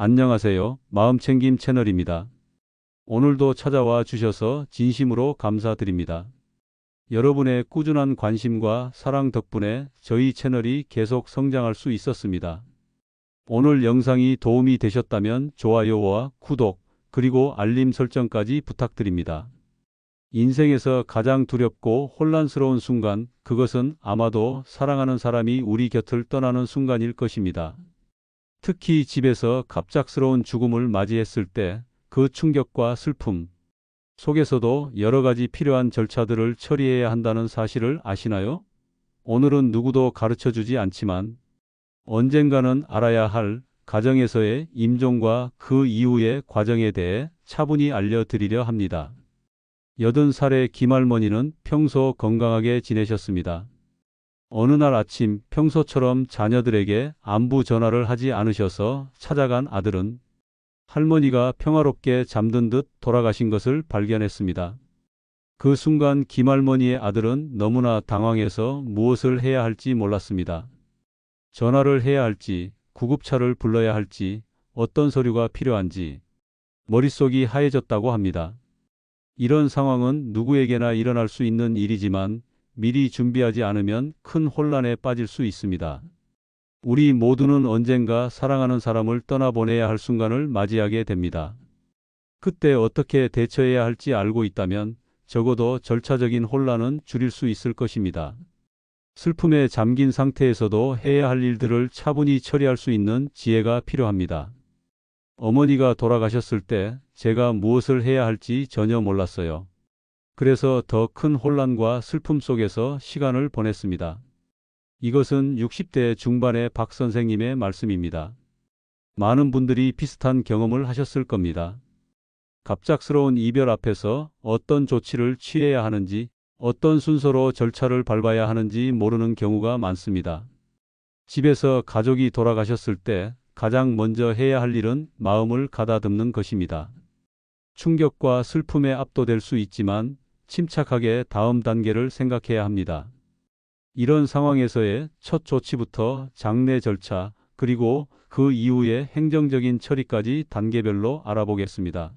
안녕하세요. 마음챙김 채널입니다. 오늘도 찾아와 주셔서 진심으로 감사드립니다. 여러분의 꾸준한 관심과 사랑 덕분에 저희 채널이 계속 성장할 수 있었습니다. 오늘 영상이 도움이 되셨다면 좋아요와 구독, 그리고 알림 설정까지 부탁드립니다. 인생에서 가장 두렵고 혼란스러운 순간, 그것은 아마도 사랑하는 사람이 우리 곁을 떠나는 순간일 것입니다. 특히 집에서 갑작스러운 죽음을 맞이했을 때 그 충격과 슬픔 속에서도 여러 가지 필요한 절차들을 처리해야 한다는 사실을 아시나요? 오늘은 누구도 가르쳐 주지 않지만 언젠가는 알아야 할 가정에서의 임종과 그 이후의 과정에 대해 차분히 알려드리려 합니다. 80살의 김할머니는 평소 건강하게 지내셨습니다. 어느 날 아침 평소처럼 자녀들에게 안부 전화를 하지 않으셔서 찾아간 아들은 할머니가 평화롭게 잠든 듯 돌아가신 것을 발견했습니다. 그 순간 김할머니의 아들은 너무나 당황해서 무엇을 해야 할지 몰랐습니다. 전화를 해야 할지, 구급차를 불러야 할지, 어떤 서류가 필요한지, 머릿속이 하얘졌다고 합니다. 이런 상황은 누구에게나 일어날 수 있는 일이지만 미리 준비하지 않으면 큰 혼란에 빠질 수 있습니다. 우리 모두는 언젠가 사랑하는 사람을 떠나보내야 할 순간을 맞이하게 됩니다. 그때 어떻게 대처해야 할지 알고 있다면 적어도 절차적인 혼란은 줄일 수 있을 것입니다. 슬픔에 잠긴 상태에서도 해야 할 일들을 차분히 처리할 수 있는 지혜가 필요합니다. 어머니가 돌아가셨을 때 제가 무엇을 해야 할지 전혀 몰랐어요. 그래서 더 큰 혼란과 슬픔 속에서 시간을 보냈습니다. 이것은 60대 중반의 박 선생님의 말씀입니다. 많은 분들이 비슷한 경험을 하셨을 겁니다. 갑작스러운 이별 앞에서 어떤 조치를 취해야 하는지, 어떤 순서로 절차를 밟아야 하는지 모르는 경우가 많습니다. 집에서 가족이 돌아가셨을 때 가장 먼저 해야 할 일은 마음을 가다듬는 것입니다. 충격과 슬픔에 압도될 수 있지만 침착하게 다음 단계를 생각해야 합니다. 이런 상황에서의 첫 조치부터 장례 절차, 그리고 그 이후의 행정적인 처리까지 단계별로 알아보겠습니다.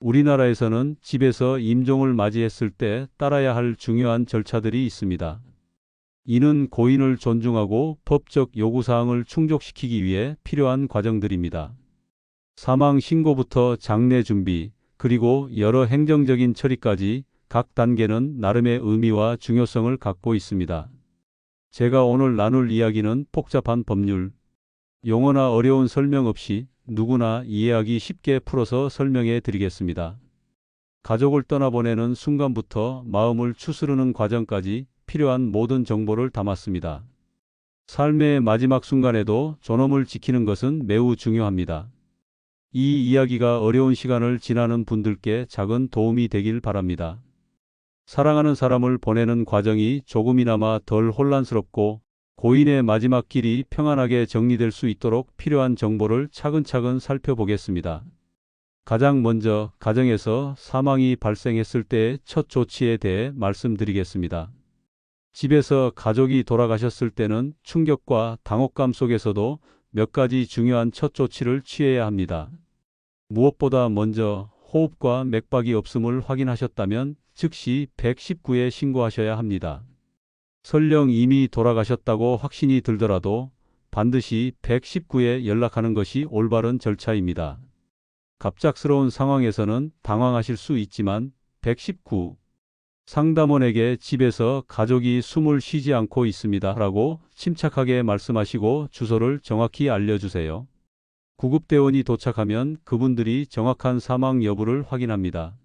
우리나라에서는 집에서 임종을 맞이했을 때 따라야 할 중요한 절차들이 있습니다. 이는 고인을 존중하고 법적 요구사항을 충족시키기 위해 필요한 과정들입니다. 사망 신고부터 장례 준비, 그리고 여러 행정적인 처리까지 각 단계는 나름의 의미와 중요성을 갖고 있습니다. 제가 오늘 나눌 이야기는 복잡한 법률, 용어나 어려운 설명 없이 누구나 이해하기 쉽게 풀어서 설명해 드리겠습니다. 가족을 떠나보내는 순간부터 마음을 추스르는 과정까지 필요한 모든 정보를 담았습니다. 삶의 마지막 순간에도 존엄을 지키는 것은 매우 중요합니다. 이 이야기가 어려운 시간을 지나는 분들께 작은 도움이 되길 바랍니다. 사랑하는 사람을 보내는 과정이 조금이나마 덜 혼란스럽고 고인의 마지막 길이 평안하게 정리될 수 있도록 필요한 정보를 차근차근 살펴보겠습니다. 가장 먼저 가정에서 사망이 발생했을 때의 첫 조치에 대해 말씀드리겠습니다. 집에서 가족이 돌아가셨을 때는 충격과 당혹감 속에서도 몇 가지 중요한 첫 조치를 취해야 합니다. 무엇보다 먼저 호흡과 맥박이 없음을 확인하셨다면 즉시 119에 신고하셔야 합니다. 설령 이미 돌아가셨다고 확신이 들더라도 반드시 119에 연락하는 것이 올바른 절차입니다. 갑작스러운 상황에서는 당황하실 수 있지만 119 상담원에게 집에서 가족이 숨을 쉬지 않고 있습니다 라고 침착하게 말씀하시고 주소를 정확히 알려주세요. 구급대원이 도착하면 그분들이 정확한 사망 여부를 확인합니다.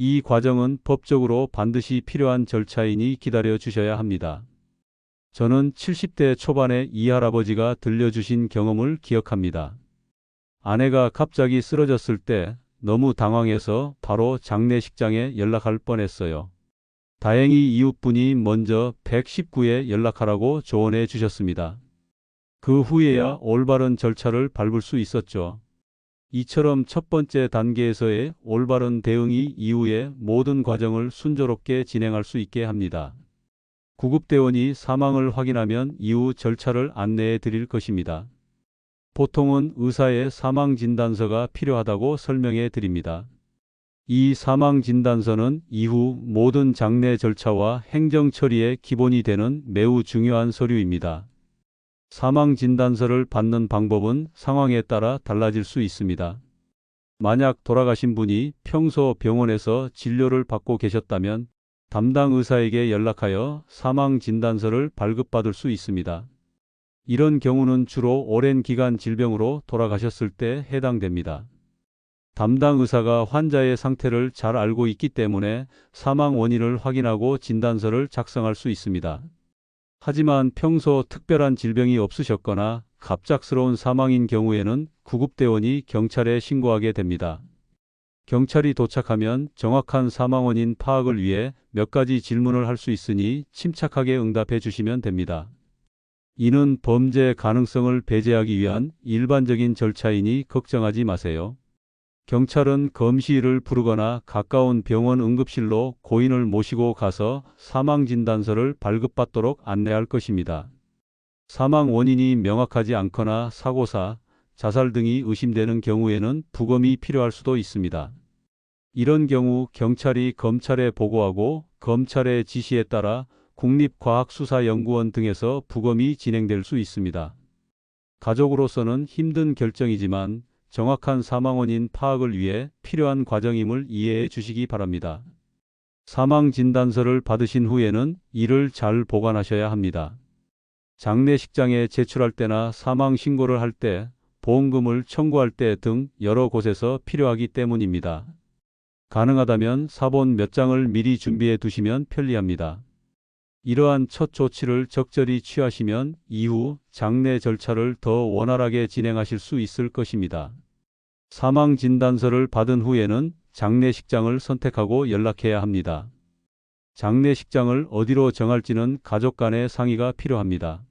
이 과정은 법적으로 반드시 필요한 절차이니 기다려 주셔야 합니다. 저는 70대 초반에 이 할아버지가 들려주신 경험을 기억합니다. 아내가 갑자기 쓰러졌을 때 너무 당황해서 바로 장례식장에 연락할 뻔했어요. 다행히 이웃분이 먼저 119에 연락하라고 조언해 주셨습니다. 그 후에야 올바른 절차를 밟을 수 있었죠. 이처럼 첫 번째 단계에서의 올바른 대응이 이후의 모든 과정을 순조롭게 진행할 수 있게 합니다. 구급대원이 사망을 확인하면 이후 절차를 안내해 드릴 것입니다. 보통은 의사의 사망 진단서가 필요하다고 설명해 드립니다. 이 사망 진단서는 이후 모든 장례 절차와 행정 처리의 기본이 되는 매우 중요한 서류입니다. 사망 진단서를 받는 방법은 상황에 따라 달라질 수 있습니다. 만약 돌아가신 분이 평소 병원에서 진료를 받고 계셨다면 담당 의사에게 연락하여 사망 진단서를 발급받을 수 있습니다. 이런 경우는 주로 오랜 기간 질병으로 돌아가셨을 때 해당됩니다. 담당 의사가 환자의 상태를 잘 알고 있기 때문에 사망 원인을 확인하고 진단서를 작성할 수 있습니다. 하지만 평소 특별한 질병이 없으셨거나 갑작스러운 사망인 경우에는 구급대원이 경찰에 신고하게 됩니다. 경찰이 도착하면 정확한 사망 원인 파악을 위해 몇 가지 질문을 할 수 있으니 침착하게 응답해 주시면 됩니다. 이는 범죄 가능성을 배제하기 위한 일반적인 절차이니 걱정하지 마세요. 경찰은 검시를 부르거나 가까운 병원 응급실로 고인을 모시고 가서 사망 진단서를 발급받도록 안내할 것입니다. 사망 원인이 명확하지 않거나 사고사, 자살 등이 의심되는 경우에는 부검이 필요할 수도 있습니다. 이런 경우 경찰이 검찰에 보고하고 검찰의 지시에 따라 국립과학수사연구원 등에서 부검이 진행될 수 있습니다. 가족으로서는 힘든 결정이지만 정확한 사망 원인 파악을 위해 필요한 과정임을 이해해 주시기 바랍니다. 사망 진단서를 받으신 후에는 이를 잘 보관하셔야 합니다. 장례식장에 제출할 때나 사망 신고를 할 때, 보험금을 청구할 때 등 여러 곳에서 필요하기 때문입니다. 가능하다면 사본 몇 장을 미리 준비해 두시면 편리합니다. 이러한 첫 조치를 적절히 취하시면 이후 장례 절차를 더 원활하게 진행하실 수 있을 것입니다. 사망 진단서를 받은 후에는 장례식장을 선택하고 연락해야 합니다. 장례식장을 어디로 정할지는 가족 간의 상의가 필요합니다.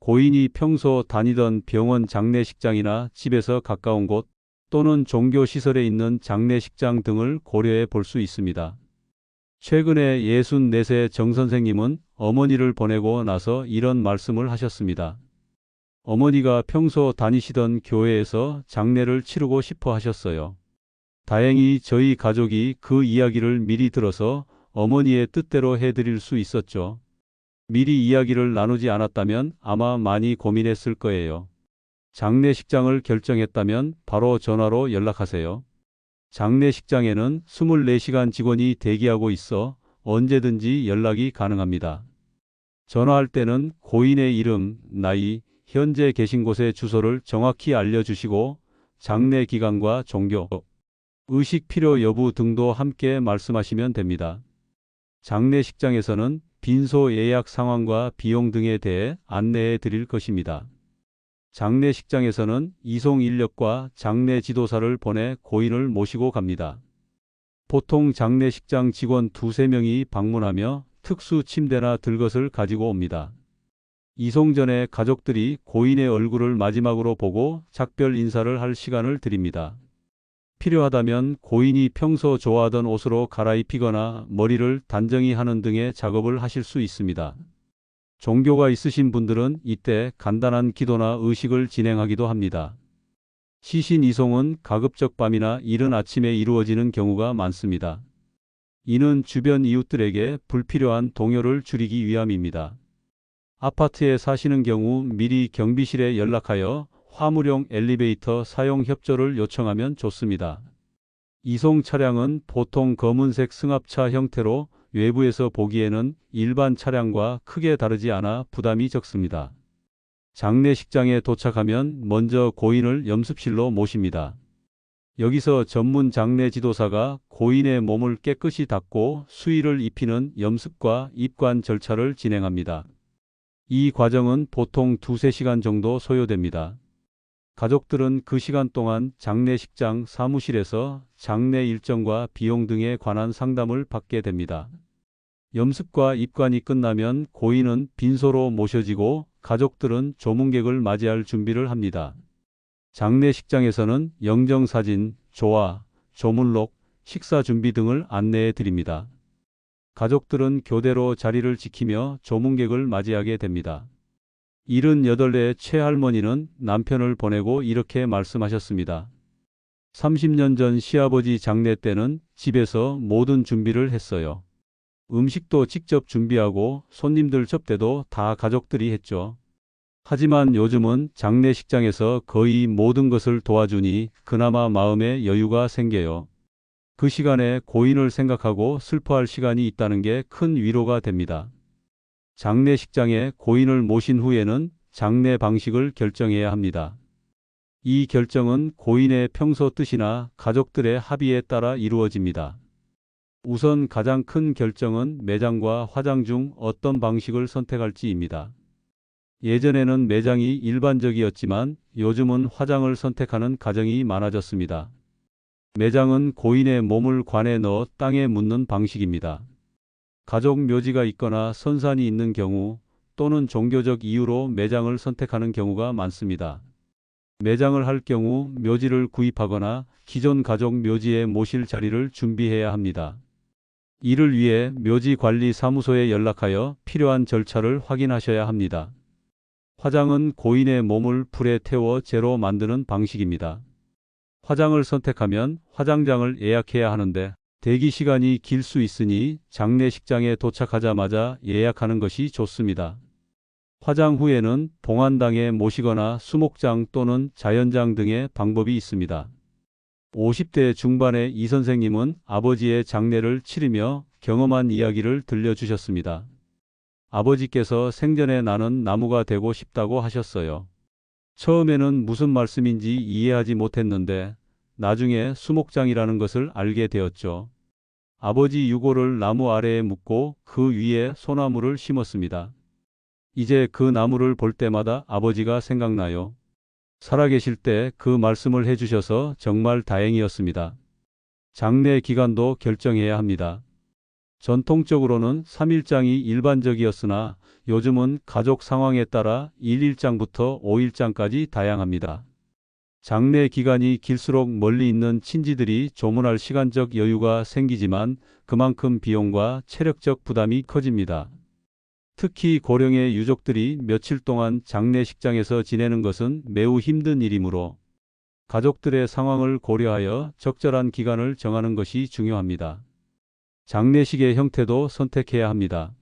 고인이 평소 다니던 병원 장례식장이나 집에서 가까운 곳 또는 종교시설에 있는 장례식장 등을 고려해 볼 수 있습니다. 최근에 64세 정 선생님은 어머니를 보내고 나서 이런 말씀을 하셨습니다. 어머니가 평소 다니시던 교회에서 장례를 치르고 싶어 하셨어요. 다행히 저희 가족이 그 이야기를 미리 들어서 어머니의 뜻대로 해드릴 수 있었죠. 미리 이야기를 나누지 않았다면 아마 많이 고민했을 거예요. 장례식장을 결정했다면 바로 전화로 연락하세요. 장례식장에는 24시간 직원이 대기하고 있어 언제든지 연락이 가능합니다. 전화할 때는 고인의 이름, 나이, 현재 계신 곳의 주소를 정확히 알려주시고 장례 기간과 종교, 의식 필요 여부 등도 함께 말씀하시면 됩니다. 장례식장에서는 빈소 예약 상황과 비용 등에 대해 안내해 드릴 것입니다. 장례식장에서는 이송 인력과 장례 지도사를 보내 고인을 모시고 갑니다. 보통 장례식장 직원 두세 명이 방문하며 특수 침대나 들것을 가지고 옵니다. 이송 전에 가족들이 고인의 얼굴을 마지막으로 보고 작별 인사를 할 시간을 드립니다. 필요하다면 고인이 평소 좋아하던 옷으로 갈아입히거나 머리를 단정히 하는 등의 작업을 하실 수 있습니다. 종교가 있으신 분들은 이때 간단한 기도나 의식을 진행하기도 합니다. 시신 이송은 가급적 밤이나 이른 아침에 이루어지는 경우가 많습니다. 이는 주변 이웃들에게 불필요한 동요를 줄이기 위함입니다. 아파트에 사시는 경우 미리 경비실에 연락하여 화물용 엘리베이터 사용 협조를 요청하면 좋습니다. 이송 차량은 보통 검은색 승합차 형태로 외부에서 보기에는 일반 차량과 크게 다르지 않아 부담이 적습니다. 장례식장에 도착하면 먼저 고인을 염습실로 모십니다. 여기서 전문 장례 지도사가 고인의 몸을 깨끗이 닦고 수의를 입히는 염습과 입관 절차를 진행합니다. 이 과정은 보통 두세 시간 정도 소요됩니다. 가족들은 그 시간 동안 장례식장 사무실에서 장례 일정과 비용 등에 관한 상담을 받게 됩니다. 염습과 입관이 끝나면 고인은 빈소로 모셔지고 가족들은 조문객을 맞이할 준비를 합니다. 장례식장에서는 영정사진, 조화, 조문록, 식사 준비 등을 안내해 드립니다. 가족들은 교대로 자리를 지키며 조문객을 맞이하게 됩니다. 78의 최할머니는 남편을 보내고 이렇게 말씀하셨습니다. 30년 전 시아버지 장례 때는 집에서 모든 준비를 했어요. 음식도 직접 준비하고 손님들 접대도 다 가족들이 했죠. 하지만 요즘은 장례식장에서 거의 모든 것을 도와주니 그나마 마음에 여유가 생겨요. 그 시간에 고인을 생각하고 슬퍼할 시간이 있다는 게 큰 위로가 됩니다. 장례식장에 고인을 모신 후에는 장례 방식을 결정해야 합니다. 이 결정은 고인의 평소 뜻이나 가족들의 합의에 따라 이루어집니다. 우선 가장 큰 결정은 매장과 화장 중 어떤 방식을 선택할지입니다. 예전에는 매장이 일반적이었지만 요즘은 화장을 선택하는 가정이 많아졌습니다. 매장은 고인의 몸을 관에 넣어 땅에 묻는 방식입니다. 가족 묘지가 있거나 선산이 있는 경우 또는 종교적 이유로 매장을 선택하는 경우가 많습니다. 매장을 할 경우 묘지를 구입하거나 기존 가족 묘지에 모실 자리를 준비해야 합니다. 이를 위해 묘지 관리 사무소에 연락하여 필요한 절차를 확인하셔야 합니다. 화장은 고인의 몸을 불에 태워 재로 만드는 방식입니다. 화장을 선택하면 화장장을 예약해야 하는데 대기 시간이 길 수 있으니 장례식장에 도착하자마자 예약하는 것이 좋습니다. 화장 후에는 봉안당에 모시거나 수목장 또는 자연장 등의 방법이 있습니다. 50대 중반의 이 선생님은 아버지의 장례를 치르며 경험한 이야기를 들려주셨습니다. 아버지께서 생전에 나는 나무가 되고 싶다고 하셨어요. 처음에는 무슨 말씀인지 이해하지 못했는데 나중에 수목장이라는 것을 알게 되었죠. 아버지 유골을 나무 아래에 묻고 그 위에 소나무를 심었습니다. 이제 그 나무를 볼 때마다 아버지가 생각나요. 살아계실 때 그 말씀을 해주셔서 정말 다행이었습니다. 장례 기간도 결정해야 합니다. 전통적으로는 3일장이 일반적이었으나 요즘은 가족 상황에 따라 1일장부터 5일장까지 다양합니다. 장례 기간이 길수록 멀리 있는 친지들이 조문할 시간적 여유가 생기지만 그만큼 비용과 체력적 부담이 커집니다. 특히 고령의 유족들이 며칠 동안 장례식장에서 지내는 것은 매우 힘든 일이므로 가족들의 상황을 고려하여 적절한 기간을 정하는 것이 중요합니다. 장례식의 형태도 선택해야 합니다.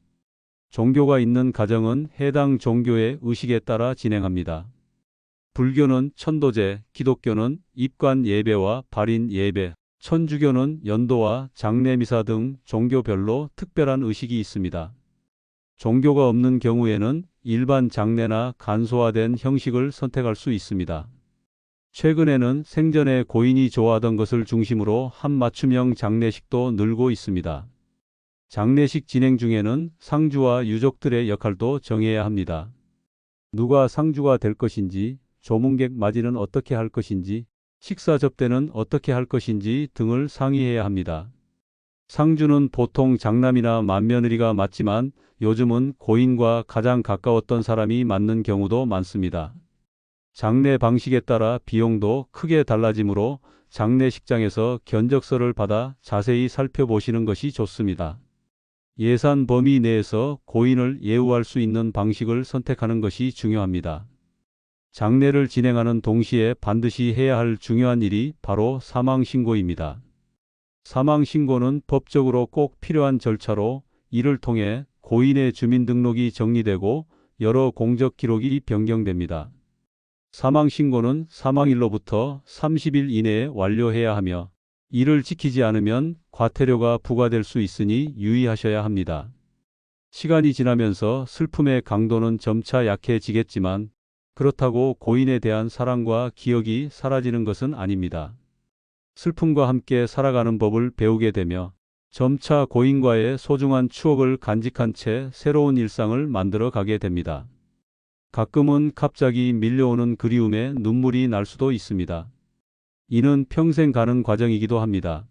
종교가 있는 가정은 해당 종교의 의식에 따라 진행합니다. 불교는 천도제, 기독교는 입관 예배와 발인 예배, 천주교는 연도와 장례미사 등 종교별로 특별한 의식이 있습니다. 종교가 없는 경우에는 일반 장례나 간소화된 형식을 선택할 수 있습니다. 최근에는 생전에 고인이 좋아하던 것을 중심으로 한 맞춤형 장례식도 늘고 있습니다. 장례식 진행 중에는 상주와 유족들의 역할도 정해야 합니다. 누가 상주가 될 것인지, 조문객 맞이는 어떻게 할 것인지, 식사 접대는 어떻게 할 것인지 등을 상의해야 합니다. 상주는 보통 장남이나 맏며느리가 맞지만 요즘은 고인과 가장 가까웠던 사람이 맞는 경우도 많습니다. 장례 방식에 따라 비용도 크게 달라지므로 장례식장에서 견적서를 받아 자세히 살펴보시는 것이 좋습니다. 예산 범위 내에서 고인을 예우할 수 있는 방식을 선택하는 것이 중요합니다. 장례를 진행하는 동시에 반드시 해야 할 중요한 일이 바로 사망신고입니다. 사망 신고는 법적으로 꼭 필요한 절차로 이를 통해 고인의 주민등록이 정리되고 여러 공적 기록이 변경됩니다. 사망 신고는 사망일로부터 30일 이내에 완료해야 하며 이를 지키지 않으면 과태료가 부과될 수 있으니 유의하셔야 합니다. 시간이 지나면서 슬픔의 강도는 점차 약해지겠지만 그렇다고 고인에 대한 사랑과 기억이 사라지는 것은 아닙니다. 슬픔과 함께 살아가는 법을 배우게 되며 점차 고인과의 소중한 추억을 간직한 채 새로운 일상을 만들어 가게 됩니다. 가끔은 갑자기 밀려오는 그리움에 눈물이 날 수도 있습니다. 이는 평생 가는 과정이기도 합니다.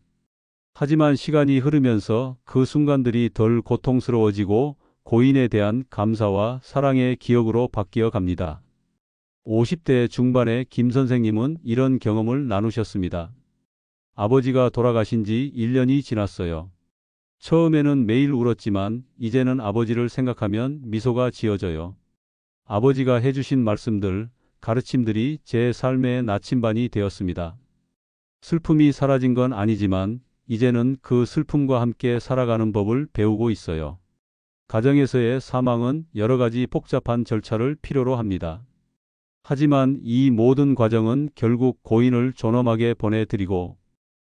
하지만 시간이 흐르면서 그 순간들이 덜 고통스러워지고 고인에 대한 감사와 사랑의 기억으로 바뀌어 갑니다. 50대 중반의 김 선생님은 이런 경험을 나누셨습니다. 아버지가 돌아가신 지 1년이 지났어요. 처음에는 매일 울었지만 이제는 아버지를 생각하면 미소가 지어져요. 아버지가 해주신 말씀들, 가르침들이 제 삶의 나침반이 되었습니다. 슬픔이 사라진 건 아니지만 이제는 그 슬픔과 함께 살아가는 법을 배우고 있어요. 가정에서의 사망은 여러 가지 복잡한 절차를 필요로 합니다. 하지만 이 모든 과정은 결국 고인을 존엄하게 보내드리고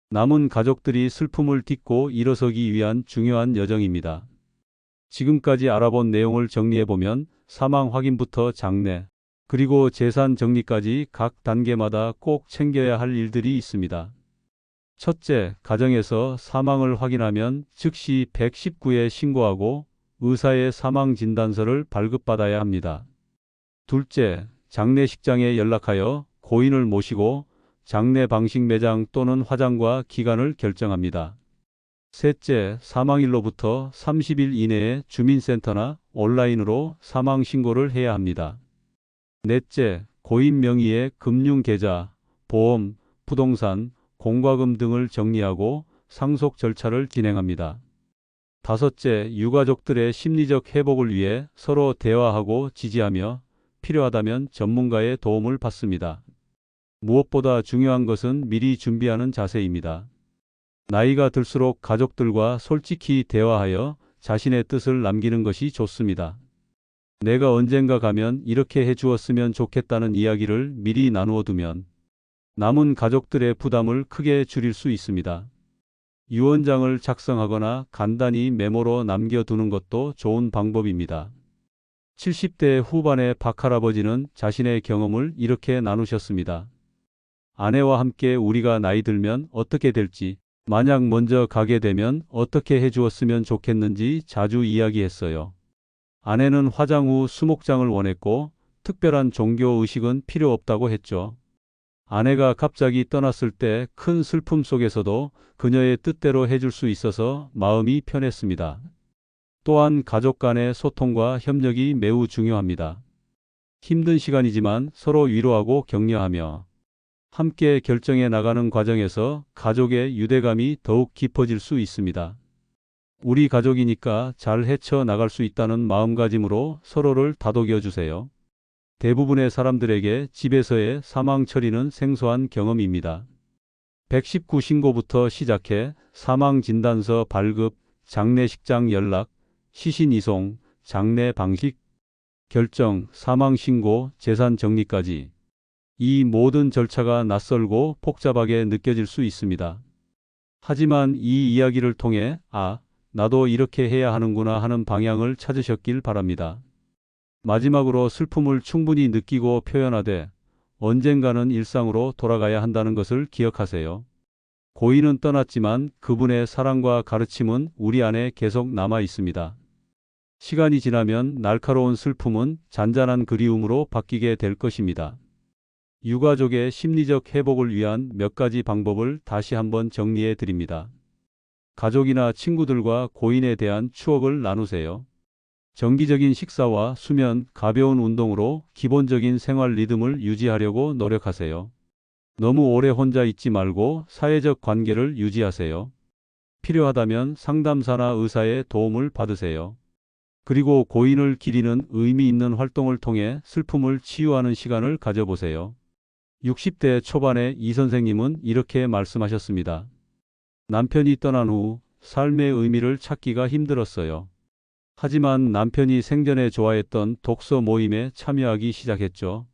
남은 가족들이 슬픔을 딛고 일어서기 위한 중요한 여정입니다. 지금까지 알아본 내용을 정리해보면 사망 확인부터 장례, 그리고 재산 정리까지 각 단계마다 꼭 챙겨야 할 일들이 있습니다. 첫째, 가정에서 사망을 확인하면 즉시 119에 신고하고 의사의 사망 진단서를 발급받아야 합니다. 둘째, 장례식장에 연락하여 고인을 모시고 장례 방식 매장 또는 화장과 기간을 결정합니다. 셋째, 사망일로부터 30일 이내에 주민센터나 온라인으로 사망 신고를 해야 합니다. 넷째, 고인 명의의 금융계좌, 보험, 부동산, 공과금 등을 정리하고 상속 절차를 진행합니다. 다섯째, 유가족들의 심리적 회복을 위해 서로 대화하고 지지하며 필요하다면 전문가의 도움을 받습니다. 무엇보다 중요한 것은 미리 준비하는 자세입니다. 나이가 들수록 가족들과 솔직히 대화하여 자신의 뜻을 남기는 것이 좋습니다. 내가 언젠가 가면 이렇게 해주었으면 좋겠다는 이야기를 미리 나누어 두면 남은 가족들의 부담을 크게 줄일 수 있습니다. 유언장을 작성하거나 간단히 메모로 남겨두는 것도 좋은 방법입니다. 70대 후반의 박할아버지는 자신의 경험을 이렇게 나누셨습니다. 아내와 함께 우리가 나이 들면 어떻게 될지, 만약 먼저 가게 되면 어떻게 해주었으면 좋겠는지 자주 이야기했어요. 아내는 화장 후 수목장을 원했고 특별한 종교 의식은 필요 없다고 했죠. 아내가 갑자기 떠났을 때 큰 슬픔 속에서도 그녀의 뜻대로 해줄 수 있어서 마음이 편했습니다. 또한 가족 간의 소통과 협력이 매우 중요합니다. 힘든 시간이지만 서로 위로하고 격려하며 함께 결정해 나가는 과정에서 가족의 유대감이 더욱 깊어질 수 있습니다. 우리 가족이니까 잘 헤쳐 나갈 수 있다는 마음가짐으로 서로를 다독여 주세요. 대부분의 사람들에게 집에서의 사망 처리는 생소한 경험입니다. 119 신고부터 시작해 사망 진단서 발급, 장례식장 연락, 시신 이송, 장례 방식, 결정, 사망 신고, 재산 정리까지 이 모든 절차가 낯설고 복잡하게 느껴질 수 있습니다. 하지만 이 이야기를 통해 아, 나도 이렇게 해야 하는구나 하는 방향을 찾으셨길 바랍니다. 마지막으로 슬픔을 충분히 느끼고 표현하되 언젠가는 일상으로 돌아가야 한다는 것을 기억하세요. 고인은 떠났지만 그분의 사랑과 가르침은 우리 안에 계속 남아 있습니다. 시간이 지나면 날카로운 슬픔은 잔잔한 그리움으로 바뀌게 될 것입니다. 유가족의 심리적 회복을 위한 몇 가지 방법을 다시 한번 정리해 드립니다. 가족이나 친구들과 고인에 대한 추억을 나누세요. 정기적인 식사와 수면, 가벼운 운동으로 기본적인 생활 리듬을 유지하려고 노력하세요. 너무 오래 혼자 있지 말고 사회적 관계를 유지하세요. 필요하다면 상담사나 의사의 도움을 받으세요. 그리고 고인을 기리는 의미 있는 활동을 통해 슬픔을 치유하는 시간을 가져보세요. 60대 초반의 이 선생님은 이렇게 말씀하셨습니다. 남편이 떠난 후 삶의 의미를 찾기가 힘들었어요. 하지만 남편이 생전에 좋아했던 독서 모임에 참여하기 시작했죠.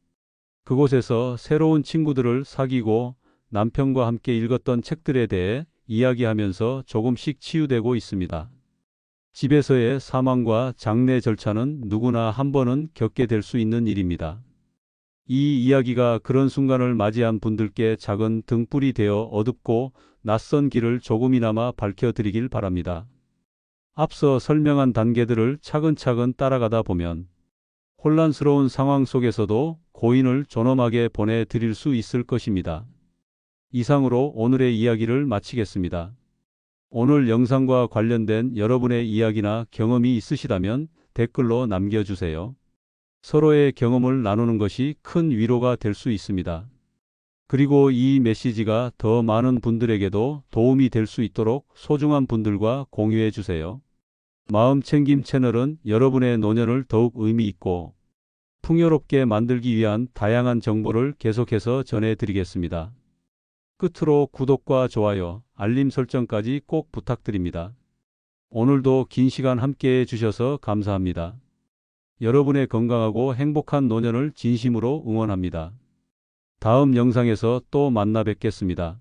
그곳에서 새로운 친구들을 사귀고 남편과 함께 읽었던 책들에 대해 이야기하면서 조금씩 치유되고 있습니다. 집에서의 사망과 장례 절차는 누구나 한 번은 겪게 될 수 있는 일입니다. 이 이야기가 그런 순간을 맞이한 분들께 작은 등불이 되어 어둡고 낯선 길을 조금이나마 밝혀드리길 바랍니다. 앞서 설명한 단계들을 차근차근 따라가다 보면 혼란스러운 상황 속에서도 고인을 존엄하게 보내드릴 수 있을 것입니다. 이상으로 오늘의 이야기를 마치겠습니다. 오늘 영상과 관련된 여러분의 이야기나 경험이 있으시다면 댓글로 남겨주세요. 서로의 경험을 나누는 것이 큰 위로가 될 수 있습니다. 그리고 이 메시지가 더 많은 분들에게도 도움이 될 수 있도록 소중한 분들과 공유해 주세요. 마음 챙김 채널은 여러분의 노년을 더욱 의미 있고 풍요롭게 만들기 위한 다양한 정보를 계속해서 전해드리겠습니다. 끝으로 구독과 좋아요, 알림 설정까지 꼭 부탁드립니다. 오늘도 긴 시간 함께 해주셔서 감사합니다. 여러분의 건강하고 행복한 노년을 진심으로 응원합니다. 다음 영상에서 또 만나 뵙겠습니다.